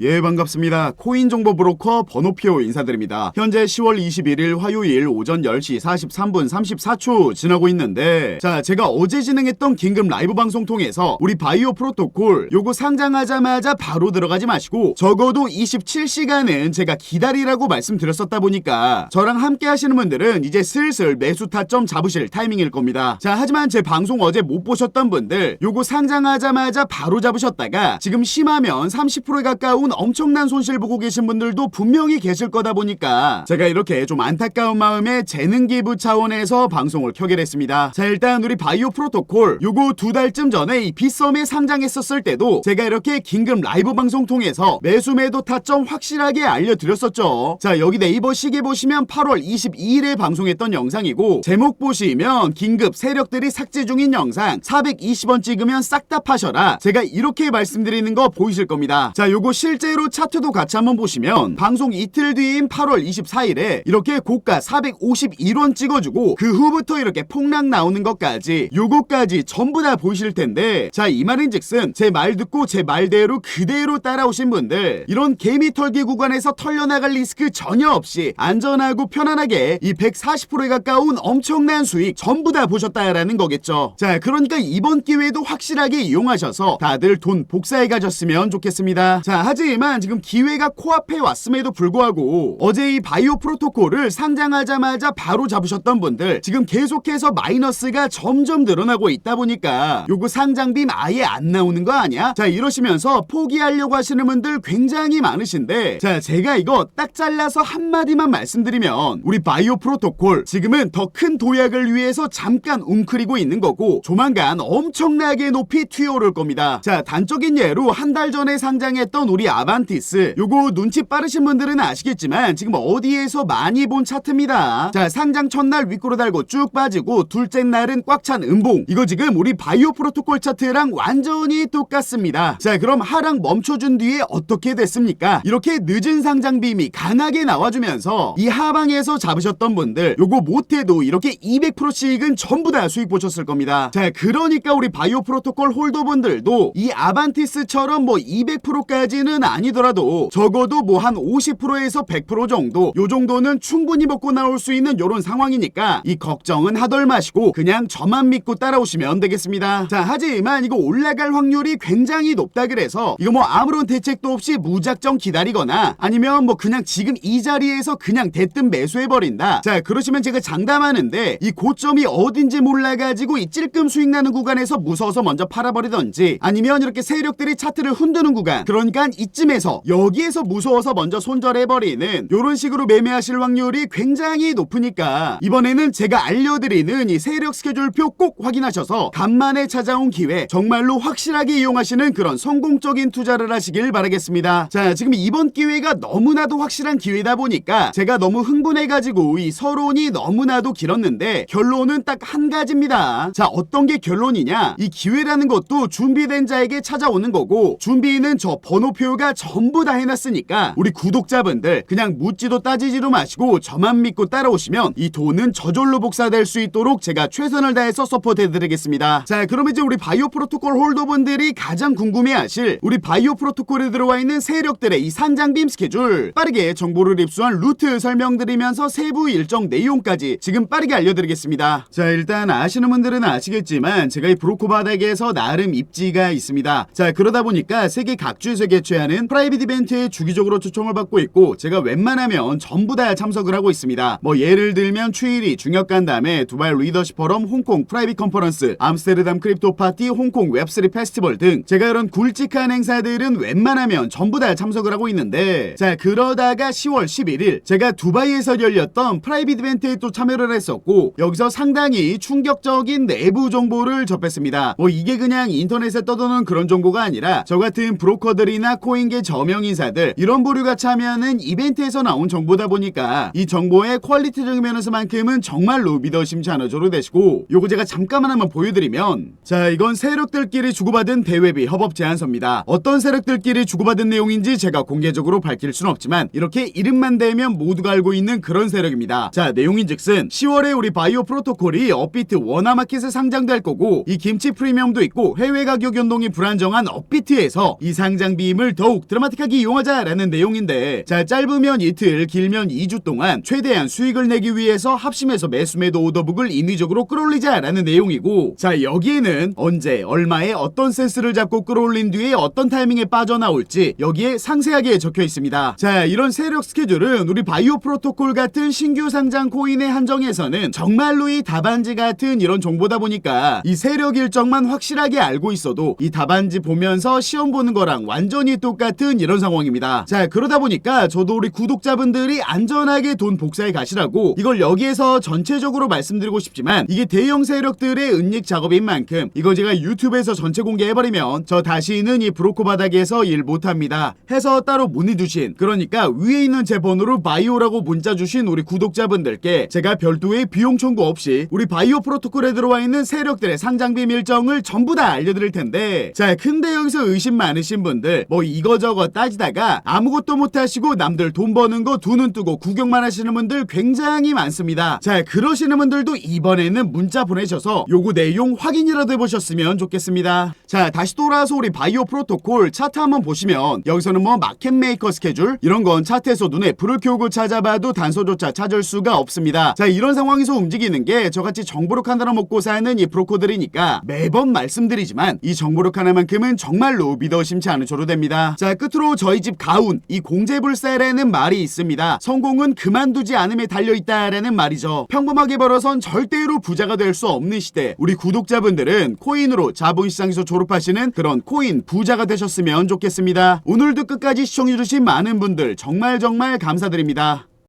예 반갑습니다. 코인 정보 브로커 번호표 인사드립니다. 현재 10월 21일 화요일 오전 10시 43분 34초 지나고 있는데 자 제가 어제 진행했던 긴급 라이브 방송 통해서 우리 바이오 프로토콜 요거 상장하자마자 바로 들어가지 마시고 적어도 27시간은 제가 기다리라고 말씀드렸었다 보니까 저랑 함께 하시는 분들은 이제 슬슬 매수 타점 잡으실 타이밍일 겁니다. 자 하지만 제 방송 어제 못 보셨던 분들 요거 상장하자마자 바로 잡으셨다가 지금 심하면 30%에 가까운 엄청난 손실 보고 계신 분들도 분명히 계실 거다 보니까 제가 이렇게 좀 안타까운 마음에 재능 기부 차원에서 방송을 켜게 됐습니다. 자 일단 우리 바이오 프로토콜 요거 두 달쯤 전에 이 비썸에 상장했었을 때도 제가 이렇게 긴급 라이브 방송 통해서 매수 매도 타점 확실하게 알려드렸었죠. 자 여기 네이버 시계 보시면 8월 22일에 방송했던 영상이고 제목 보시면 긴급 세력들이 삭제 중인 영상 420원 찍으면 싹 다 파셔라. 제가 이렇게 말씀드리는 거 보이실 겁니다. 자 요거 실 제로 차트도 같이 한번 보시면 방송 이틀 뒤인 8월 24일에 이렇게 고가 451원 찍어주고 그 후부터 이렇게 폭락 나오는 것까지 요거까지 전부 다 보이실 텐데 자 이 말인즉슨 제 말 듣고 제 말대로 그대로 따라오신 분들 이런 개미 털기 구간에서 털려나갈 리스크 전혀 없이 안전하고 편안하게 이 140%에 가까운 엄청난 수익 전부 다 보셨다라는 거겠죠. 자 그러니까 이번 기회도 확실하게 이용하셔서 다들 돈 복사해 가셨으면 좋겠습니다. 자 하지 만 지금 기회가 코앞에 왔음에도 불구하고 어제 이 바이오 프로토콜을 상장하자마자 바로 잡으셨던 분들 지금 계속해서 마이너스가 점점 늘어나고 있다 보니까 요거 상장빔 아예 안 나오는 거 아니야? 자 이러시면서 포기하려고 하시는 분들 굉장히 많으신데 자 제가 이거 딱 잘라서 한마디만 말씀드리면 우리 바이오 프로토콜 지금은 더 큰 도약을 위해서 잠깐 웅크리고 있는 거고 조만간 엄청나게 높이 튀어오를 겁니다. 자 단적인 예로 한 달 전에 상장했던 우리 아반티스 요거 눈치 빠르신 분들은 아시겠지만 지금 어디에서 많이 본 차트입니다. 자 상장 첫날 윗꼬로 달고 쭉 빠지고 둘째 날은 꽉 찬 음봉 이거 지금 우리 바이오 프로토콜 차트랑 완전히 똑같습니다. 자 그럼 하락 멈춰준 뒤에 어떻게 됐습니까? 이렇게 늦은 상장 빔이 강하게 나와주면서 이 하방에서 잡으셨던 분들 요거 못해도 이렇게 200%씩은 전부 다 수익 보셨을 겁니다. 자 그러니까 우리 바이오 프로토콜 홀더분들도 이 아반티스처럼 뭐 200%까지는 아니더라도 적어도 뭐 한 50%에서 100% 정도 요 정도는 충분히 먹고 나올 수 있는 요런 상황이니까 이 걱정은 하덜 마시고 그냥 저만 믿고 따라오시면 되겠습니다. 자 하지만 이거 올라갈 확률이 굉장히 높다 그래서 이거 뭐 아무런 대책도 없이 무작정 기다리거나 아니면 뭐 그냥 지금 이 자리에서 그냥 대뜸 매수해버린다. 자 그러시면 제가 장담하는데 이 고점이 어딘지 몰라가지고 이 찔끔 수익 나는 구간에서 무서워서 먼저 팔아버리던지 아니면 이렇게 세력들이 차트를 흔드는 구간 그러니까 이 쯤에서 여기에서 무서워서 먼저 손절해버리는 요런 식으로 매매하실 확률이 굉장히 높으니까 이번에는 제가 알려드리는 이 세력 스케줄표 꼭 확인하셔서 간만에 찾아온 기회 정말로 확실하게 이용하시는 그런 성공적인 투자를 하시길 바라겠습니다. 자 지금 이번 기회가 너무나도 확실한 기회다 보니까 제가 너무 흥분해가지고 이 서론이 너무나도 길었는데 결론은 딱 한 가지입니다. 자 어떤 게 결론이냐 이 기회라는 것도 준비된 자에게 찾아오는 거고 준비는 저 번호표 가 전부 다 해놨으니까 우리 구독자분들 그냥 묻지도 따지지도 마시고 저만 믿고 따라오시면 이 돈은 저절로 복사될 수 있도록 제가 최선을 다해서 서포트해드리겠습니다. 자 그럼 이제 우리 바이오 프로토콜 홀더분들이 가장 궁금해하실 우리 바이오 프로토콜에 들어와 있는 세력들의 이 상장빔 스케줄 빠르게 정보를 입수한 루트 설명드리면서 세부 일정 내용까지 지금 빠르게 알려드리겠습니다. 자 일단 아시는 분들은 아시겠지만 제가 이 브로커 바닥에서 나름 입지가 있습니다. 자 그러다 보니까 세계 각주에서 개최하는 프라이빗 이벤트에 주기적으로 초청을 받고 있고 제가 웬만하면 전부 다 참석을 하고 있습니다. 뭐 예를 들면 추일이 중역 간담회, 두바이 리더십 포럼, 홍콩 프라이빗 컨퍼런스, 암스테르담 크립토 파티, 홍콩 웹3 페스티벌 등 제가 이런 굵직한 행사들은 웬만하면 전부 다 참석을 하고 있는데 자 그러다가 10월 11일 제가 두바이에서 열렸던 프라이빗 이벤트에 또 참여를 했었고 여기서 상당히 충격적인 내부 정보를 접했습니다. 뭐 이게 그냥 인터넷에 떠도는 그런 정보가 아니라 저 같은 브로커들이나 코 인계 저명 인사들 이런 부류가 참여하는 이벤트에서 나온 정보다 보니까 이 정보의 퀄리티적인 면에서만큼은 정말로 믿어 심지 않아줘도 되시고 요거 제가 잠깐만 한번 보여드리면 자 이건 세력들끼리 주고받은 대회비 협업 제안서입니다. 어떤 세력들끼리 주고받은 내용인지 제가 공개적으로 밝힐 순 없지만 이렇게 이름만 대면 모두가 알고 있는 그런 세력입니다. 자 내용인즉슨 10월에 우리 바이오 프로토콜이 업비트 원화마켓에 상장될 거고 이 김치 프리미엄도 있고 해외 가격 연동이 불안정한 업비트에서 이 상장 비임을 더 더욱 드라마틱하게 이용하자라는 내용인데 자 짧으면 이틀 길면 2주 동안 최대한 수익을 내기 위해서 합심해서 매수매도 오더북을 인위적으로 끌어올리자라는 내용이고 자 여기에는 언제 얼마에 어떤 센스를 잡고 끌어올린 뒤에 어떤 타이밍에 빠져나올지 여기에 상세하게 적혀 있습니다. 자 이런 세력 스케줄은 우리 바이오 프로토콜 같은 신규 상장 코인에 한정해서는 정말로 이 답안지 같은 이런 정보다 보니까 이 세력 일정만 확실하게 알고 있어도 이 답안지 보면서 시험 보는 거랑 완전히 똑같은 이런 상황입니다. 자 그러다 보니까 저도 우리 구독자분들이 안전하게 돈 복사해 가시라고 이걸 여기에서 전체적으로 말씀드리고 싶지만 이게 대형 세력들의 은닉 작업인 만큼 이거 제가 유튜브에서 전체 공개해버리면 저 다시는 이 브로커 바닥에서 일 못합니다. 해서 따로 문의 주신 그러니까 위에 있는 제 번호로 바이오라고 문자 주신 우리 구독자분들께 제가 별도의 비용 청구 없이 우리 바이오 프로토콜에 들어와 있는 세력들의 상장 비밀 일정을 전부 다 알려드릴 텐데 자 근데 여기서 의심 많으신 분들 뭐 이 거저거 따지다가 아무것도 못하시고 남들 돈 버는 거 두 눈 뜨고 구경만 하시는 분들 굉장히 많습니다. 자 그러시는 분들도 이번에는 문자 보내셔서 요거 내용 확인이라도 해보셨으면 좋겠습니다. 자 다시 돌아와서 우리 바이오 프로토콜 차트 한번 보시면 여기서는 뭐 마켓 메이커 스케줄 이런 건 차트에서 눈에 불을 켜고 찾아봐도 단서조차 찾을 수가 없습니다. 자 이런 상황에서 움직이는 게 저같이 정보력 하나 먹고 사는 이 브로커들이니까 매번 말씀드리지만 이 정보력 하나만큼은 정말로 믿어 심지 않으셔도 됩니다. 자 끝으로 저희 집 가운 이 공제불사라는 말이 있습니다. 성공은 그만두지 않음에 달려있다라는 말이죠. 평범하게 벌어선 절대로 부자가 될 수 없는 시대 우리 구독자분들은 코인으로 자본시장에서 졸업하시는 그런 코인 부자가 되셨으면 좋겠습니다. 오늘도 끝까지 시청해주신 많은 분들 정말 정말 감사드립니다.